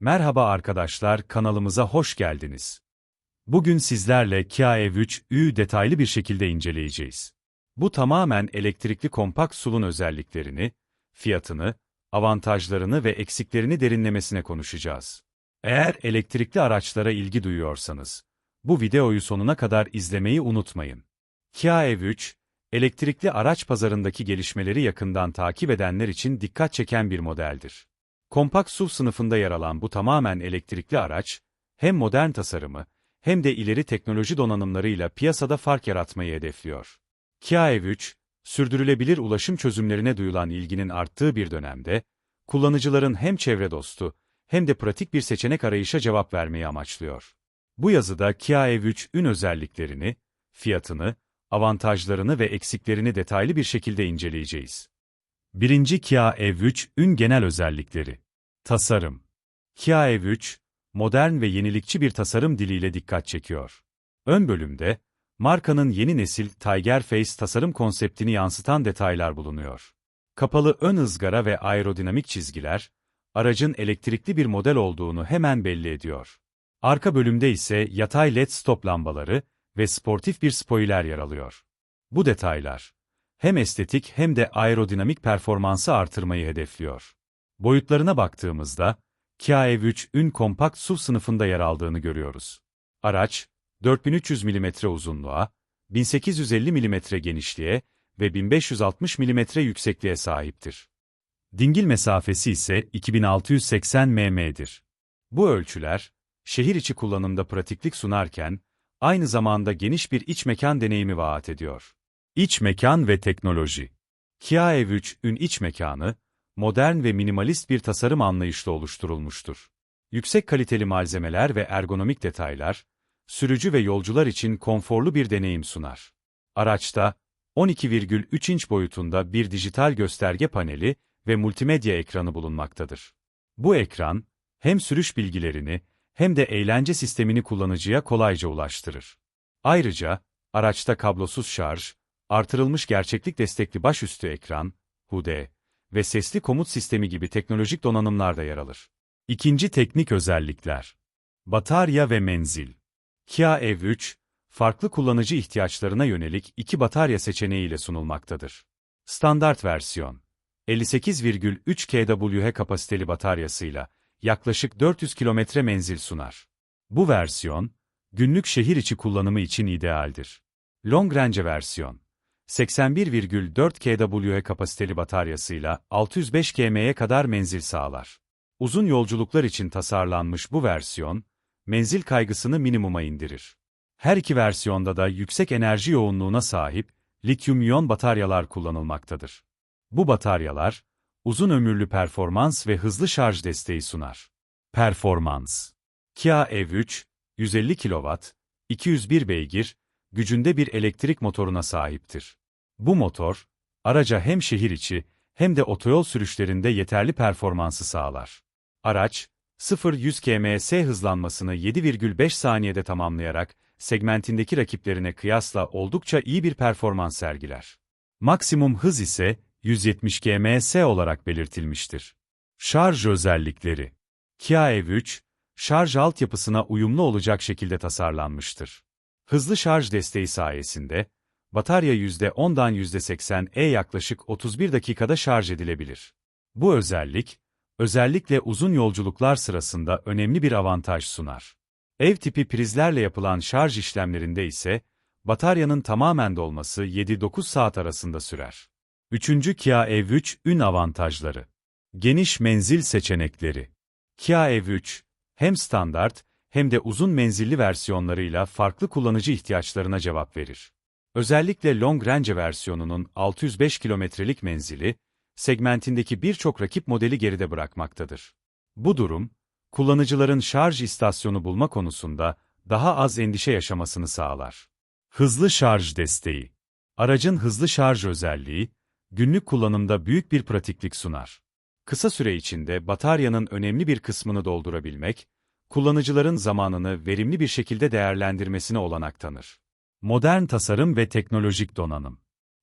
Merhaba arkadaşlar, kanalımıza hoş geldiniz. Bugün sizlerle Kia EV3'ü detaylı bir şekilde inceleyeceğiz. Bu tamamen elektrikli kompakt sulun özelliklerini, fiyatını, avantajlarını ve eksiklerini derinlemesine konuşacağız. Eğer elektrikli araçlara ilgi duyuyorsanız, bu videoyu sonuna kadar izlemeyi unutmayın. Kia EV3, elektrikli araç pazarındaki gelişmeleri yakından takip edenler için dikkat çeken bir modeldir. Kompakt SUV sınıfında yer alan bu tamamen elektrikli araç, hem modern tasarımı, hem de ileri teknoloji donanımlarıyla piyasada fark yaratmayı hedefliyor. Kia EV3, sürdürülebilir ulaşım çözümlerine duyulan ilginin arttığı bir dönemde, kullanıcıların hem çevre dostu, hem de pratik bir seçenek arayışa cevap vermeyi amaçlıyor. Bu yazıda Kia EV3'ün özelliklerini, fiyatını, avantajlarını ve eksiklerini detaylı bir şekilde inceleyeceğiz. 1. Kia EV3'ün genel özellikleri. Tasarım. Kia EV3, modern ve yenilikçi bir tasarım diliyle dikkat çekiyor. Ön bölümde, markanın yeni nesil Tiger Face tasarım konseptini yansıtan detaylar bulunuyor. Kapalı ön ızgara ve aerodinamik çizgiler, aracın elektrikli bir model olduğunu hemen belli ediyor. Arka bölümde ise yatay led stop lambaları ve sportif bir spoiler yer alıyor. Bu detaylar, hem estetik hem de aerodinamik performansı artırmayı hedefliyor. Boyutlarına baktığımızda, Kia EV3'ün kompakt SUV sınıfında yer aldığını görüyoruz. Araç, 4300 mm uzunluğa, 1850 mm genişliğe ve 1560 mm yüksekliğe sahiptir. Dingil mesafesi ise 2680 mm'dir. Bu ölçüler, şehir içi kullanımda pratiklik sunarken, aynı zamanda geniş bir iç mekan deneyimi vaat ediyor. İç mekan ve teknoloji. Kia EV3'ün iç mekanı, modern ve minimalist bir tasarım anlayışla oluşturulmuştur. Yüksek kaliteli malzemeler ve ergonomik detaylar, sürücü ve yolcular için konforlu bir deneyim sunar. Araçta, 12,3 inç boyutunda bir dijital gösterge paneli ve multimedya ekranı bulunmaktadır. Bu ekran, hem sürüş bilgilerini hem de eğlence sistemini kullanıcıya kolayca ulaştırır. Ayrıca, araçta kablosuz şarj, artırılmış gerçeklik destekli başüstü ekran, HUD ve sesli komut sistemi gibi teknolojik donanımlar da yer alır. İkinci teknik özellikler. Batarya ve menzil. Kia EV3, farklı kullanıcı ihtiyaçlarına yönelik iki batarya seçeneğiyle sunulmaktadır. Standart versiyon, 58,3 kWh kapasiteli bataryasıyla yaklaşık 400 kilometre menzil sunar. Bu versiyon, günlük şehir içi kullanımı için idealdir. Long Range versiyon, 81,4 kWh kapasiteli bataryasıyla 605 km'ye kadar menzil sağlar. Uzun yolculuklar için tasarlanmış bu versiyon, menzil kaygısını minimuma indirir. Her iki versiyonda da yüksek enerji yoğunluğuna sahip, lityum-iyon bataryalar kullanılmaktadır. Bu bataryalar, uzun ömürlü performans ve hızlı şarj desteği sunar. Performans Kia EV3, 150 kW, 201 beygir, gücünde bir elektrik motoruna sahiptir. Bu motor, araca hem şehir içi hem de otoyol sürüşlerinde yeterli performansı sağlar. Araç, 0-100 km/s hızlanmasını 7,5 saniyede tamamlayarak, segmentindeki rakiplerine kıyasla oldukça iyi bir performans sergiler. Maksimum hız ise 170 km/s olarak belirtilmiştir. Şarj özellikleri Kia EV3, şarj altyapısına uyumlu olacak şekilde tasarlanmıştır. Hızlı şarj desteği sayesinde, batarya %10'dan %80'e yaklaşık 31 dakikada şarj edilebilir. Bu özellik, özellikle uzun yolculuklar sırasında önemli bir avantaj sunar. Ev tipi prizlerle yapılan şarj işlemlerinde ise, bataryanın tamamen dolması 7-9 saat arasında sürer. 3. Kia EV3 ün avantajları. Geniş menzil seçenekleri. Kia EV3, hem standart, hem de uzun menzilli versiyonlarıyla farklı kullanıcı ihtiyaçlarına cevap verir. Özellikle Long Range versiyonunun 605 kilometrelik menzili, segmentindeki birçok rakip modeli geride bırakmaktadır. Bu durum, kullanıcıların şarj istasyonu bulma konusunda daha az endişe yaşamasını sağlar. Hızlı şarj desteği. Aracın hızlı şarj özelliği, günlük kullanımda büyük bir pratiklik sunar. Kısa süre içinde bataryanın önemli bir kısmını doldurabilmek, kullanıcıların zamanını verimli bir şekilde değerlendirmesine olanak tanır. Modern tasarım ve teknolojik donanım.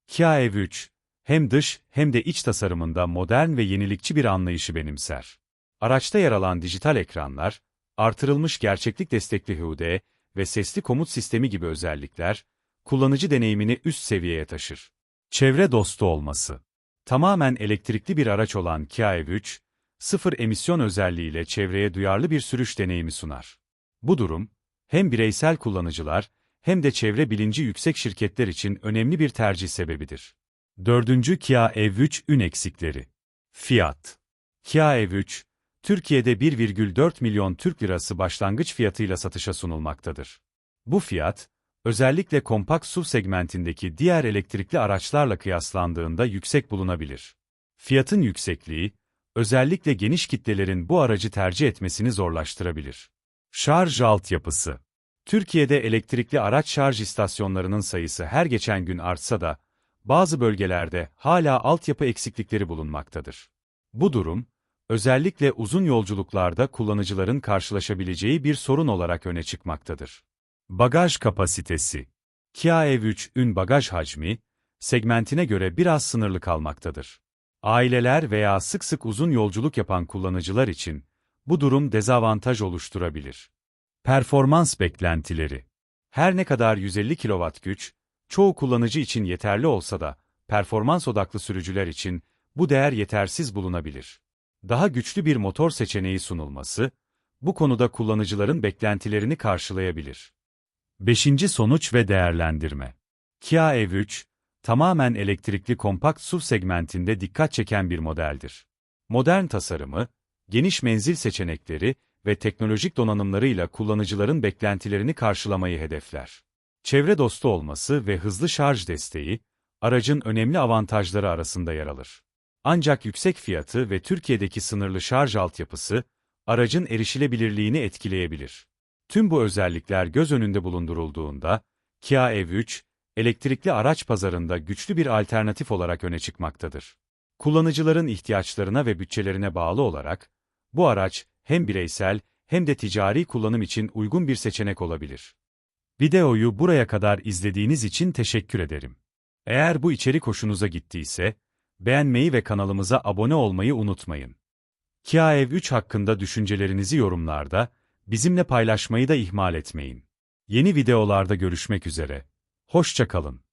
Kia EV3, hem dış hem de iç tasarımında modern ve yenilikçi bir anlayışı benimser. Araçta yer alan dijital ekranlar, artırılmış gerçeklik destekli HUD ve sesli komut sistemi gibi özellikler, kullanıcı deneyimini üst seviyeye taşır. Çevre dostu olması Tamamen elektrikli bir araç olan Kia EV3, sıfır emisyon özelliğiyle çevreye duyarlı bir sürüş deneyimi sunar. Bu durum, hem bireysel kullanıcılar hem de çevre bilinci yüksek şirketler için önemli bir tercih sebebidir. Dördüncü Kia EV3 ün eksikleri. Fiyat. Kia EV3, Türkiye'de 1,4 milyon Türk lirası başlangıç fiyatıyla satışa sunulmaktadır. Bu fiyat, özellikle kompakt SUV segmentindeki diğer elektrikli araçlarla kıyaslandığında yüksek bulunabilir. Fiyatın yüksekliği, özellikle geniş kitlelerin bu aracı tercih etmesini zorlaştırabilir. Şarj altyapısı Türkiye'de elektrikli araç şarj istasyonlarının sayısı her geçen gün artsa da, bazı bölgelerde hala altyapı eksiklikleri bulunmaktadır. Bu durum, özellikle uzun yolculuklarda kullanıcıların karşılaşabileceği bir sorun olarak öne çıkmaktadır. Bagaj kapasitesi Kia EV3'ün bagaj hacmi, segmentine göre biraz sınırlı kalmaktadır. Aileler veya sık sık uzun yolculuk yapan kullanıcılar için bu durum dezavantaj oluşturabilir. Performans beklentileri Her ne kadar 150 kW güç, çoğu kullanıcı için yeterli olsa da, performans odaklı sürücüler için bu değer yetersiz bulunabilir. Daha güçlü bir motor seçeneği sunulması, bu konuda kullanıcıların beklentilerini karşılayabilir. Beşinci sonuç ve değerlendirme. Kia EV3, tamamen elektrikli kompakt SUV segmentinde dikkat çeken bir modeldir. Modern tasarımı, geniş menzil seçenekleri ve teknolojik donanımlarıyla kullanıcıların beklentilerini karşılamayı hedefler. Çevre dostu olması ve hızlı şarj desteği, aracın önemli avantajları arasında yer alır. Ancak yüksek fiyatı ve Türkiye'deki sınırlı şarj altyapısı, aracın erişilebilirliğini etkileyebilir. Tüm bu özellikler göz önünde bulundurulduğunda, Kia EV3, elektrikli araç pazarında güçlü bir alternatif olarak öne çıkmaktadır. Kullanıcıların ihtiyaçlarına ve bütçelerine bağlı olarak, bu araç hem bireysel hem de ticari kullanım için uygun bir seçenek olabilir. Videoyu buraya kadar izlediğiniz için teşekkür ederim. Eğer bu içerik hoşunuza gittiyse, beğenmeyi ve kanalımıza abone olmayı unutmayın. Kia EV3 hakkında düşüncelerinizi yorumlarda, bizimle paylaşmayı da ihmal etmeyin. Yeni videolarda görüşmek üzere. Hoşça kalın.